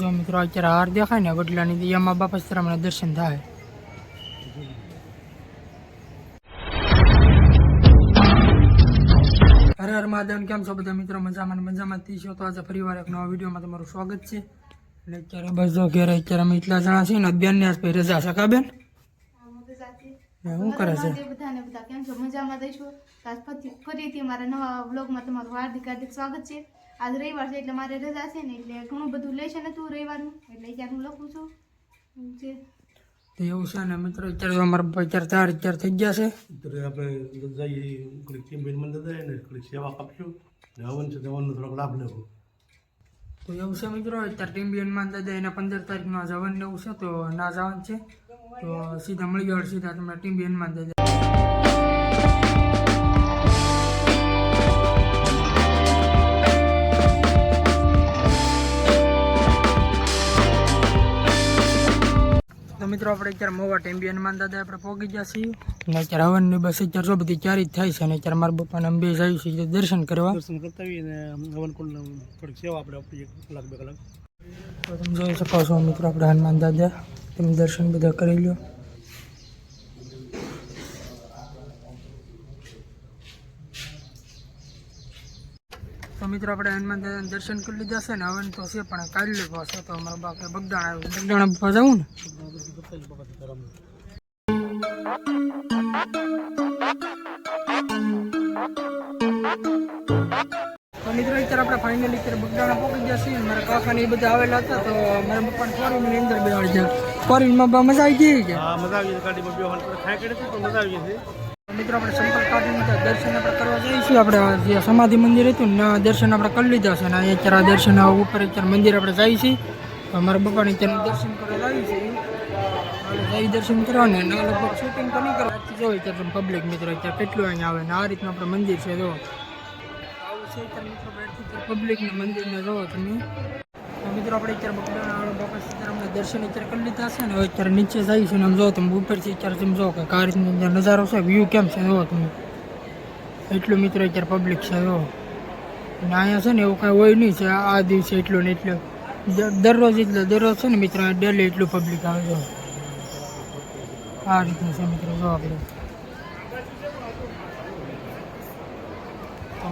જો મિત્રો અત્યારે હાર દેખાય ને વડલાની એમાં બાપા સીતારામના દર્શન થાય. હર હર મહાદેવ કેમ છો બધા મિત્રો? મજામાં મજામાં થી છો તો આજે ફરીવાર એક નવા વિડીયોમાં તમારું સ્વાગત છે. અને અત્યારે બસ જો ઘેર અત્યારે અમે એટલા જણા છીએ ને બેન ને આજ રજા શકા બેન? શું કરે છે? બધાને બધા કેમ છો? મજામાં દઈશું ફરી- ફરીથી મારા નવા વ્લોગમાં તમારું હાર્દિક હાર્દિક સ્વાગત છે. આજ રવિવાર છે એટલે મારે રજા છે ને એટલે ઘણું બધું લેશે ને તું રવિવારનું. એટલે અત્યારે હું લખું છું. જે તો એવું છે ને મિત્રો અત્યારે અમારા પપ્પા ચાર ચાર થઈ ગયા છે. અત્યારે આપણે જઈએ ઘડીક ચેમ્પિયન મંદિર જઈએ ને ઘડીક સેવા કાપશું ને હવન છે હવનનો થોડોક લાભ લેવો. તો એવું છે મિત્રો અત્યારે ટીમ બીએનમાં દાદા એના પંદર તારીખમાં જવાનું એવું છે તો ના જવાનું છે. તો સીધા મળી ગયો સીધા તમે ટીમ બીએનમાં દાદા મિત્રો આપણે અત્યારે મોવા ટેમ્બિયનમાં દાદા આપણે પહોંચી ગયા છીએ. અને અત્યારે હવનની બસ અત્યારે જો બધી ચારી જ થાય છે અને અત્યારે મારા પપ્પાને અંબે જાય છે દર્શન કરવા. દર્શન કરતા આવીએ હવન કુંડ થોડીક સેવા આપણે કલાક બે કલાક તમે જોઈ શકો છો મિત્રો આપણે હનુમાન દાદા તમે દર્શન બધા કરી લો તો મિત્રો આપણે હનુમાન દર્શન કરી લીધા છે ને હવે તો છે પણ કાલે પાસે તો અમારા બાપે બગદાણા આવ્યું બગદાણા બાપા જવું ને? તો મિત્રો અત્યારે આપણે ફાઇનલી અત્યારે બગદાણા પહોંચી ગયા છીએ મારા કાકા ને એ બધા આવેલા હતા, તો મારા પપ્પાને ની અંદર બેહાડી ગયા ફોરીનમાં મજા આવી ગઈ કે? હા, મજા આવી ગાડીમાં બેહવાનું. ખાઈ કરી તો મજા આવી ગઈ મિત્રો આપણે સંપર્ક કાઢીને દર્શન આપણે કરવા જઈશું. આપણે જે સમાધિ મંદિર હતું ને દર્શન આપણે કરી લીધા છે. અહીંયા અત્યારે આ દર્શન ઉપર અત્યારે મંદિર આપણે જઈએ છીએ તો અમારા પપ્પાને અત્યારે દર્શન કરવા જઈએ છીએ જઈ દર્શન કરવાને. અને લગભગ શૂટિંગ તો નહીં કરવા. જો અત્યારે પબ્લિક મિત્રો અત્યારે કેટલું અહીંયા આવે ને આ રીતનું આપણે મંદિર છે. જો. આવું છે અત્યારે મિત્રો પબ્લિકને મંદિરને જોવો તમે. મિત્રો આપણે અત્યારે સીતારામના દર્શન અત્યારે કરી લીધા છે ને અત્યારે નીચે જાય છે ને જો તમે ઉપરથી અત્યારે તમે જો કે આ રીતનો નજારો છે વ્યૂ કેમ છે જો તમે? એટલું મિત્રો અત્યારે પબ્લિક છે જો. અને અહીંયા છે ને એવું કાંઈ હોય નહીં છે, આ દિવસે એટલું ને એટલું. દરરોજ એટલે દરરોજ છે ને મિત્રો ડેલી એટલું પબ્લિક આવે છે. આ રીતનું છે મિત્રો, જો આપણે.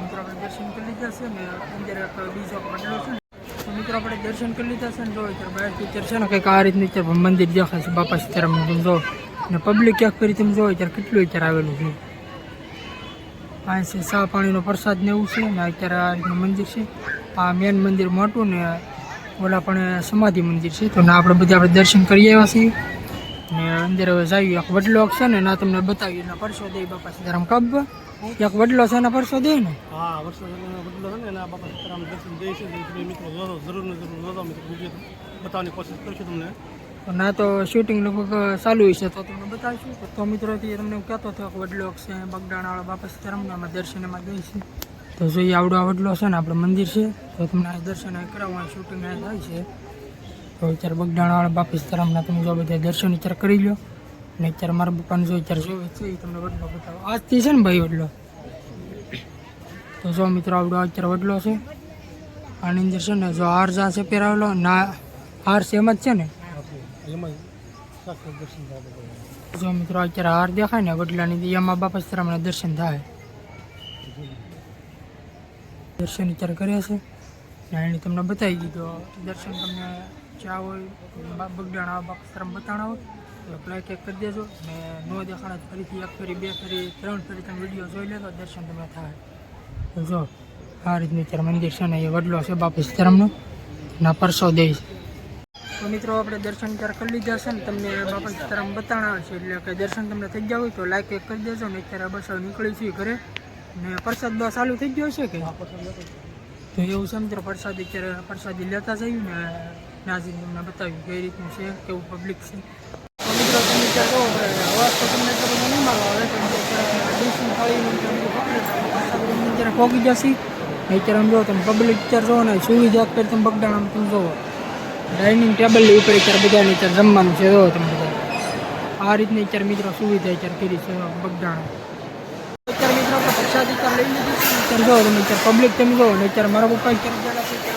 મિત્રો આપણે દર્શન કરી લીધા છે ને, અંદર એક બીજો પડેલો છે તો મિત્રો આપણે દર્શન કરી લીધા છે ને જો અત્યારે બહારથી અત્યારે છે ને કંઈક આ રીતની અત્યારે મંદિર દેખાય છે બાપા સીતારામનું તમે જો. ને પબ્લિક ક્યાંક કરી તમે જો અત્યારે કેટલું અત્યારે આવેલું છે. આ છે ચા પાણીનો પ્રસાદ ને એવું છે ને અત્યારે આ રીતનું મંદિર છે. આ મેન મંદિર મોટું ને ઓલા પણ સમાધિ મંદિર છે. તો ને આપણે બધા આપણે દર્શન કરી આવ્યા છીએ. અંદર હવે જઈએ એક વડલો છે ને ના તમને બતાવ્યું એના પરસો દે બાપા સીતારામ કબ. એક વડલો છે એના પરસો દે ને? હા વર્ષો બદલો છે ને એના બાપા સીતારામ દર્શન દે છે. તમે મિત્રો જોજો જરૂર ને જરૂર જોજો મિત્રો વીડિયો બતાવવાની કોશિશ કરીશું તમને. તો ના તો શૂટિંગ લગભગ ચાલુ હશે તો તમને બતાવીશું. તો મિત્રોથી તમને હું કહેતો હતો વડલો છે બગડાણાવાળા બાપા સીતારામના અમે દર્શન એમાં ગઈ છે તો જોઈએ આવડો આ વડલો છે ને આપણે મંદિર છે. તો તમને દર્શન કરાવવા શૂટિંગ થાય છે. તો અત્યારે બગડાણાવાળા બાપા સીતારામના તમે જો બધા દર્શન વિચાર કરી લો અને અત્યારે મારા પપ્પાને જો વિચાર જોવે છે, એ તમને વડલો બતાવો. આજથી છે ને ભાઈ વડલો? તો જો મિત્રો, આવડો અત્યારે વડલો છે. આની અંદર છે ને જો હાર જા છે પહેરાવેલો, ના, હાર છે એમ જ છે ને? જો મિત્રો, અત્યારે હાર દેખાય ને વડલાની એમાં બાપા સીતારામના દર્શન થાય. દર્શન અત્યારે કર્યા છે. એને તમને બતાવી દીધો. દર્શન તમને ચા હોય બગડાણા બાપા સીતારામ બતાણા હોય તો લાઈક એક કરી દેજો ને નો દેખાણા ફરીથી એક ફરી, બે ફરી, ત્રણ ફરી તમે વીડિયો જોઈ લેતો દર્શન તમને થાય. જો, આ રીતનું અત્યારે મંદિર છે ને, એ વડલો છે બાપુ સીતારામનો ના પરસો દેશ તો મિત્રો આપણે દર્શન ત્યારે કરી લીધા છે ને, તમને બાપા સીતારામ બતાણા છે, એટલે કે દર્શન તમને થઈ ગયા હોય તો લાઈક એક કરી દેજો ને, અત્યારે બસ નીકળી છીએ ઘરે. ને પ્રસાદ બસ ચાલુ થઈ ગયો છે કે? તો એવું મિત્રો, પ્રસાદ અત્યારે, પ્રસાદી લેતા જઈએ ને નાજી તમને બતાવ્યું કઈ રીતનું છે, કેવું પબ્લિક છે. મિત્રો, તમે કહો અવાજ તો તમને એટલો આવે પ્રસાદ લઈને અત્યારે પહોંચી જશે અત્યારે આમ જો, તમે પબ્લિક અત્યારે જોવો ને સુવિધા પર તમે બગડાણ આમ તમે જોવો ડાઇનિંગ ટેબલ ઉપર અત્યારે બધાને અત્યારે જમવાનું છે, જો તમે બધા. આ રીતની અત્યારે મિત્રો સુવિધા અત્યારે કરી છે બગડાણા. અત્યારે મિત્રો પ્રસાદ લઈ લીધી અત્યારે જો, તમે અત્યારે પબ્લિક તમે જો ને, અત્યારે મારા પપ્પા અત્યારે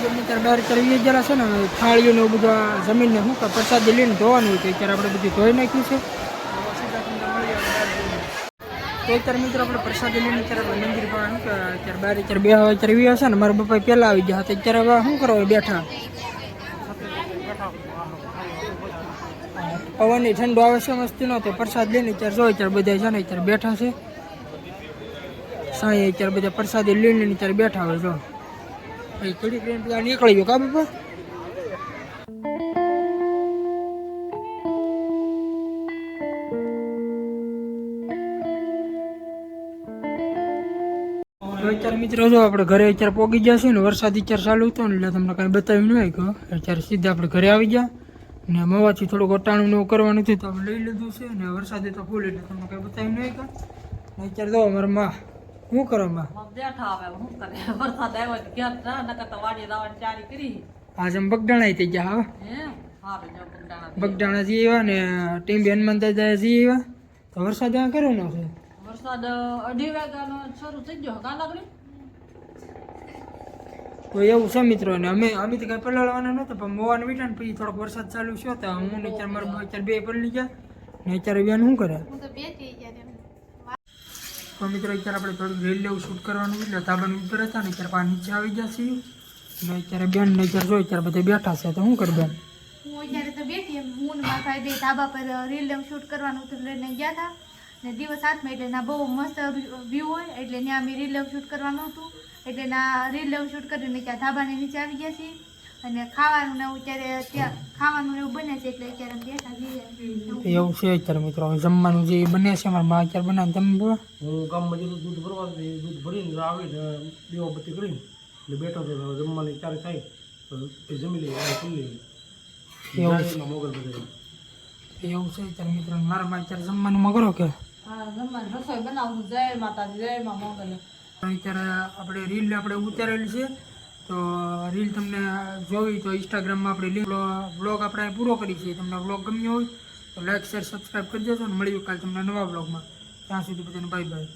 ગયેલા છે અત્યારે બહાર કરવી જરા છે ને થાળીઓ ને એવું બધું જમીનને શું કે પ્રસાદી લઈને ધોવાનું હોય તો અત્યારે આપણે બધું ધોઈ નાખ્યું છે. તો અત્યારે આપણે પ્રસાદી લઈને અત્યારે મંદિર પર શું અત્યારે બહાર અત્યારે બે અત્યારે વી હશે ને, મારા પપ્પા પહેલાં આવી ગયા હતા. અત્યારે હવે શું કરવા બેઠા? પવનની ઠંડો આવે છે, મસ્તી નો તો પ્રસાદ લઈને અત્યારે જો અત્યારે બધા છે ને, અત્યારે બેઠા છે. સાંઈ અત્યારે બધા પ્રસાદી લઈને અત્યારે બેઠા હોય, જો. થોડીક પેલા નીકળી ગયો, કા બાપા? અત્યારે મિત્રો જો આપણે ઘરે અત્યારે પોગી જશે ને, વરસાદ અત્યારે ચાલુ હતો ને, એટલે તમને કાંઈ બતાવ્યું નહીં હોય કે અત્યારે સીધા આપણે ઘરે આવી ગયા ને મવાથી થોડુંક અટાણું ને એવું કરવાનું હતું તો આપણે લઈ લીધું છે ને વરસાદ તો ફૂલ એટલે તમને કાંઈ બતાવ્યું નહીં હોય કે. અત્યારે જો અમારા માં શું કરો માં? બેઠા હવે શું કરે? વરસાદ આવ્યો તો ઘેર ના નકર તો વાડી લાવવાની ચારી કરી. આજ અમે બગડાણા થઈ ગયા હવે બે બગડાણા જઈએ આવ્યા ને ટીમ હનુમાન દાદા જઈએ આવ્યા. તો વરસાદ ત્યાં કરવાનો છે? વરસાદ અઢી વાગ્યાનો શરૂ થઈ ગયો કાં લાગણી? તો એવું છે મિત્રો ને અમે અમે તો કાંઈ પલળવાના નહોતા પણ મોવાને બેઠા ને પછી થોડોક વરસાદ ચાલુ થયો તો હું ને અત્યારે મારા અત્યારે બે પલળી ગયા. ને અત્યારે બેન શું કરે? હું તો બેઠી જ્યારે તો મિત્રો, અત્યારે આપણે થોડુંક રેલ લેવું શૂટ કરવાનું એટલે ધાબા ઉપર હતા ને અત્યારે પાણી નીચે આવી જશે ને અત્યારે બેન ને અત્યારે જોઈ ત્યારે બધા બેઠા છે. તો શું કરે બેન? હું અત્યારે તો બેઠી મૂન માથા બે ધાબા પર રીલ શૂટ કરવાનું હતું લઈને ગયા હતા. ને દિવસ હાથમાં એટલે ના બહુ મસ્ત વ્યૂ હોય, એટલે ત્યાં અમે રીલ શૂટ કરવાનું હતું. એટલે ના રીલ શૂટ કરીને ત્યાં ધાબાની નીચે આવી ગયા છીએ. અને ખાવાનું ને એવું અત્યારે ત્યાં ખાવાનું ને એવું બને છે એટલે અત્યારે અમે બેઠા જઈએ એવું છે અત્યારે મિત્રો જમવાનું જે બને છે મારા માં અત્યારે બનાવે તમે બોલો. હું ગામમાં જેટલું દૂધ ભરવાનું દૂધ ભરીને આવીને દીવો બત્તી કરીને એટલે બેઠો તો જમવાની ચારે થાય? તો એ જમી લઈએ ખુલ્લી એવું મોગલ બધે. એવું છે અત્યારે મિત્રો મારા માં અત્યારે જમવાનું મગરો કરો કે? હા જમવાનું રસોઈ બનાવું છું જય માતાજી જય માં મોગલ. અત્યારે આપણે રીલ આપણે ઉતારેલી છે. તો રીલ તમને જોવી તો ઇન્સ્ટાગ્રામમાં આપણે લિંક બ્લોગ આપણે પૂરો કરી છીએ તમને બ્લોગ ગમ્યો હોય તો લાઈક શેર સબસ્ક્રાઈબ કરી દેજો અને મળ્યું કાલે તમને નવા બ્લોગમાં. ત્યાં સુધી બધાને બાય બાય